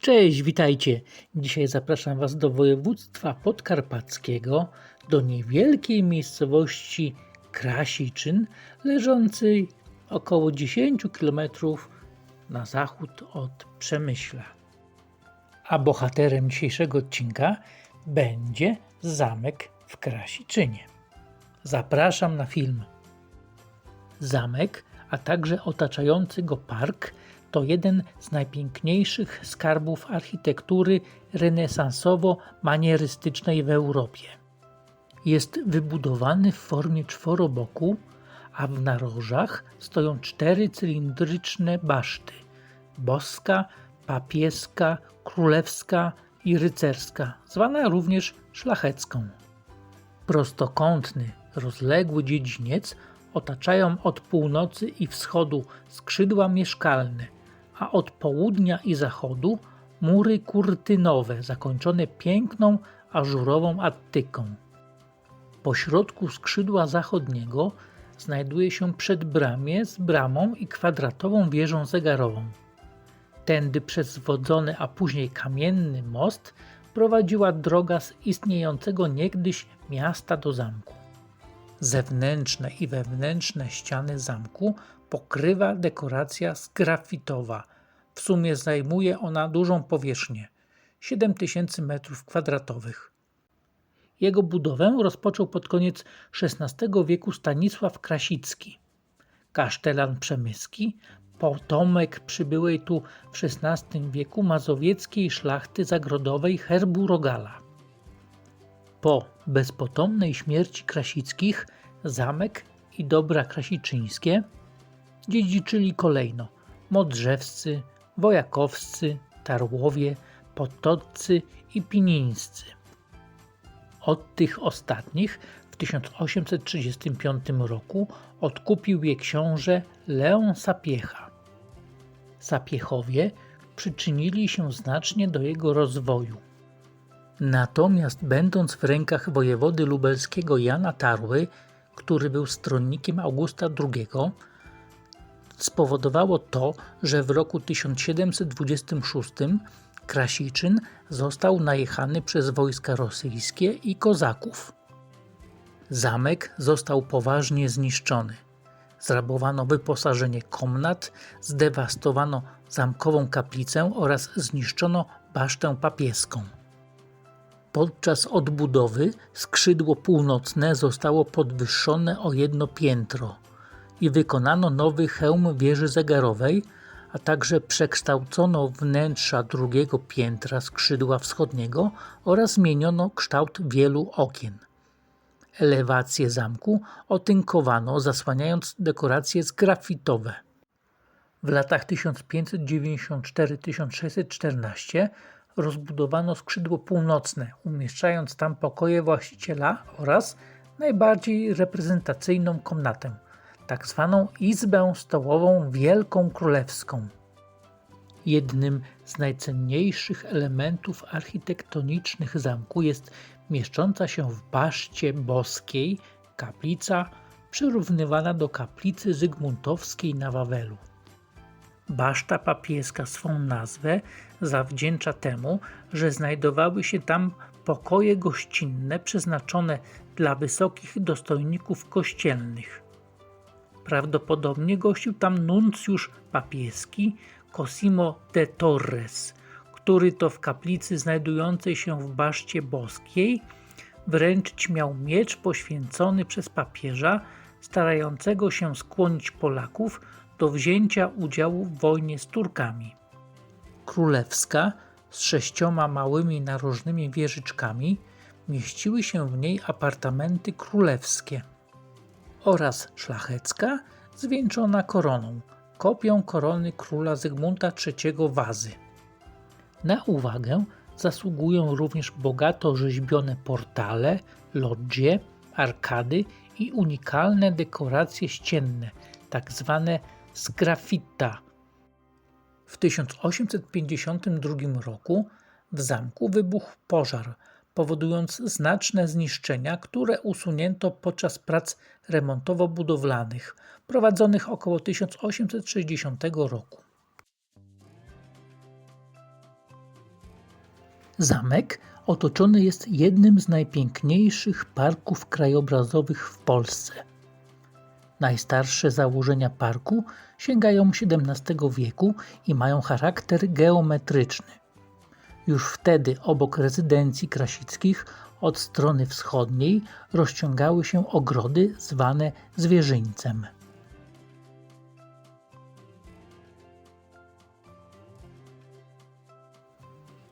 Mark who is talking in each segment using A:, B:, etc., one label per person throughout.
A: Cześć, witajcie. Dzisiaj zapraszam Was do województwa podkarpackiego, do niewielkiej miejscowości Krasiczyn, leżącej około 10 km na zachód od Przemyśla. A bohaterem dzisiejszego odcinka będzie zamek w Krasiczynie. Zapraszam na film. Zamek, a także otaczający go park to jeden z najpiękniejszych skarbów architektury renesansowo-manierystycznej w Europie. Jest wybudowany w formie czworoboku, a w narożach stoją cztery cylindryczne baszty: boska, papieska, królewska i rycerska, zwana również szlachecką. Prostokątny, rozległy dziedziniec otaczają od północy i wschodu skrzydła mieszkalne, a od południa i zachodu mury kurtynowe zakończone piękną ażurową attyką. Po środku skrzydła zachodniego znajduje się przedbramie z bramą i kwadratową wieżą zegarową. Tędy przez zwodzony, a później kamienny most prowadziła droga z istniejącego niegdyś miasta do zamku. Zewnętrzne i wewnętrzne ściany zamku pokrywa dekoracja sgrafitowa. W sumie zajmuje ona dużą powierzchnię 7000 m2. Jego budowę rozpoczął pod koniec XVI wieku Stanisław Krasicki. Kasztelan Przemyski, potomek przybyłej tu w XVI wieku mazowieckiej szlachty zagrodowej herbu Rogala. Po bezpotomnej śmierci Krasickich zamek i dobra krasiczyńskie dziedziczyli kolejno Modrzewscy, Wojakowscy, Tarłowie, Potoccy i Pinińscy. Od tych ostatnich w 1835 roku odkupił je książę Leon Sapiecha. Sapiechowie przyczynili się znacznie do jego rozwoju. Natomiast będąc w rękach wojewody lubelskiego Jana Tarły, który był stronnikiem Augusta II, spowodowało to, że w roku 1726 Krasiczyn został najechany przez wojska rosyjskie i kozaków. Zamek został poważnie zniszczony. Zrabowano wyposażenie komnat, zdewastowano zamkową kaplicę oraz zniszczono basztę papieską. Podczas odbudowy skrzydło północne zostało podwyższone o jedno piętro i wykonano nowy hełm wieży zegarowej, a także przekształcono wnętrza drugiego piętra skrzydła wschodniego oraz zmieniono kształt wielu okien. Elewację zamku otynkowano, zasłaniając dekoracje zgrafitowe. W latach 1594-1614 rozbudowano skrzydło północne, umieszczając tam pokoje właściciela oraz najbardziej reprezentacyjną komnatę, tak zwaną Izbę Stołową Wielką Królewską. Jednym z najcenniejszych elementów architektonicznych zamku jest mieszcząca się w baszcie boskiej kaplica przyrównywana do kaplicy zygmuntowskiej na Wawelu. Baszta papieska swą nazwę zawdzięcza temu, że znajdowały się tam pokoje gościnne przeznaczone dla wysokich dostojników kościelnych. Prawdopodobnie gościł tam nuncjusz papieski Cosimo de Torres, który to w kaplicy znajdującej się w baszcie boskiej wręczyć miał miecz poświęcony przez papieża starającego się skłonić Polaków do wzięcia udziału w wojnie z Turkami. Królewska z sześcioma małymi narożnymi wieżyczkami mieściły się w niej apartamenty królewskie oraz szlachecka zwieńczona koroną, kopią korony króla Zygmunta III Wazy. Na uwagę zasługują również bogato rzeźbione portale, lodgie, arkady i unikalne dekoracje ścienne, tak zwane sgraffita. W 1852 roku w zamku wybuchł pożar, powodując znaczne zniszczenia, które usunięto podczas prac remontowo-budowlanych prowadzonych około 1860 roku. Zamek otoczony jest jednym z najpiękniejszych parków krajobrazowych w Polsce. Najstarsze założenia parku sięgają XVII wieku i mają charakter geometryczny. Już wtedy obok rezydencji Krasickich od strony wschodniej rozciągały się ogrody zwane zwierzyńcem.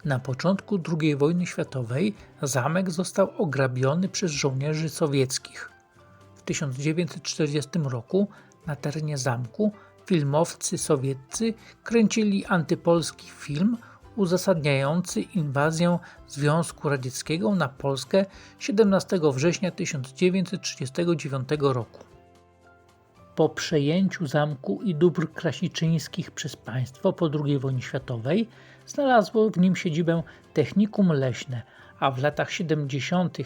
A: Na początku II wojny światowej zamek został ograbiony przez żołnierzy sowieckich. W 1940 roku na terenie zamku filmowcy sowieccy kręcili antypolski film uzasadniający inwazję Związku Radzieckiego na Polskę 17 września 1939 roku. Po przejęciu zamku i dóbr krasiczyńskich przez państwo po II wojnie światowej znalazło w nim siedzibę Technikum Leśne, a w latach 70.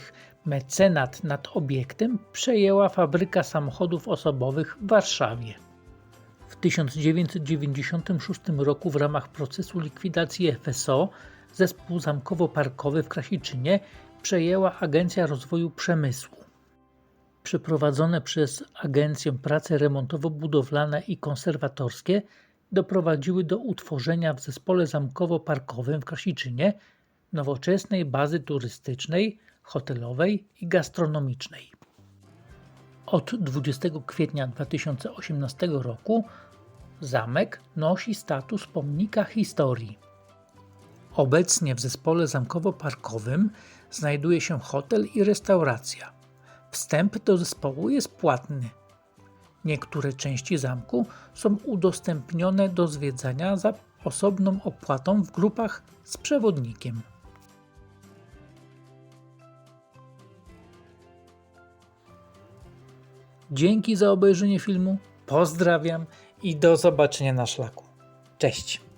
A: mecenat nad obiektem przejęła fabryka samochodów osobowych w Warszawie. W 1996 roku w ramach procesu likwidacji FSO zespół zamkowo-parkowy w Krasiczynie przejęła Agencja Rozwoju Przemysłu. Przeprowadzone przez agencję prace remontowo-budowlane i konserwatorskie doprowadziły do utworzenia w zespole zamkowo-parkowym w Krasiczynie nowoczesnej bazy turystycznej, hotelowej i gastronomicznej. Od 20 kwietnia 2018 roku zamek nosi status pomnika historii. Obecnie w zespole zamkowo-parkowym znajduje się hotel i restauracja. Wstęp do zespołu jest płatny. Niektóre części zamku są udostępnione do zwiedzania za osobną opłatą w grupach z przewodnikiem. Dzięki za obejrzenie filmu, pozdrawiam i do zobaczenia na szlaku. Cześć!